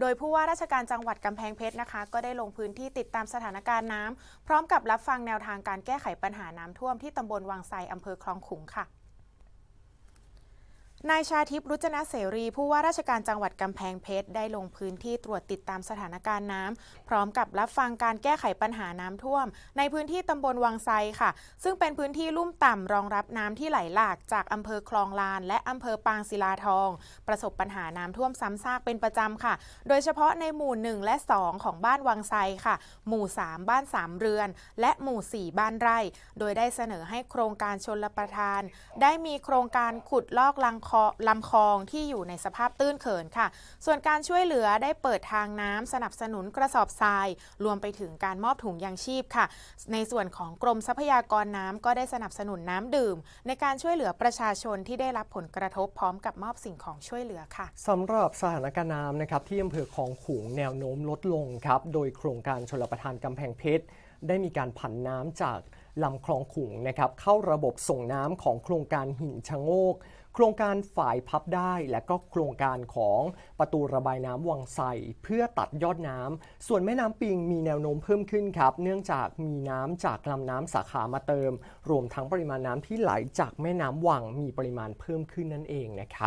โดยผู้ว่าราชการจังหวัดกำแพงเพชรนะคะ ก็ได้ลงพื้นที่ติดตามสถานการณ์น้ำพร้อมกับรับฟังแนวทางการแก้ไขปัญหาน้ำท่วมที่ตำบลวังไซอำเภอคลองขุงค่ะ นายชาทิพย์รุจนะเสรีผู้ว่าราชการจังหวัดกำแพงเพชรได้ลงพื้นที่ตรวจติดตามสถานการณ์น้ำพร้อมกับรับฟังการแก้ไขปัญหาน้ำท่วม ในพื้นที่ตำบลวังไซค่ะ ซึ่งเป็นพื้นที่ลุ่มต่ำรองรับน้ำที่ไหลหลากจากอำเภอคลองลาน และอำเภอปางศิลาทอง ประสบปัญหาน้ำท่วมซ้ำซากเป็นประจำค่ะ โดยเฉพาะในหมู่ 1 และ 2 ของบ้านวังไซค่ะ หมู่ 3 บ้าน 3 เรือน และหมู่ 4 บ้านไร่ โดยได้เสนอให้โครงการชนรประทาน ได้มีโครงการขุดลอกลังคอลำคลองที่อยู่ในสภาพตื้นเขินค่ะ ส่วนการช่วยเหลือได้เปิดทางน้ำสนับสนุนกระสอบทราย รวมไปถึงการมอบถุงยางชีพค่ะ ในส่วนของกรมทรัพยากรน้ำก็ได้สนับสนุนน้ำดื่ม ในการช่วยเหลือประชาชนที่ได้รับผลกระทบพร้อมกับมอบสิ่งของช่วยเหลือค่ะสำหรับสถานการณ์น้ำนะครับที่อำเภอคลองขลุงแนวโน้มลดลงครับโดยโครงการชลประทานกำแพงเพชรได้มีการผันน้ำจากลำคลองขุงนะครับเข้าระบบส่งน้ำของโครงการหินชะโงก ครงการฝ่ายพับได้ และก็โครงการของประตูระบายน้ำวังไสเพื่อตัดยอดน้ำส่วนแม่น้ำปิงมีแนวโน้มเพิ่มขึ้นครับ เนื่องจากมีน้ำจากลำน้ำสาขามาเติม รวมทั้งปริมาณน้ำที่ไหลจากแม่น้ำวังมีปริมาณเพิ่มขึ้นนั่นเองนะครับ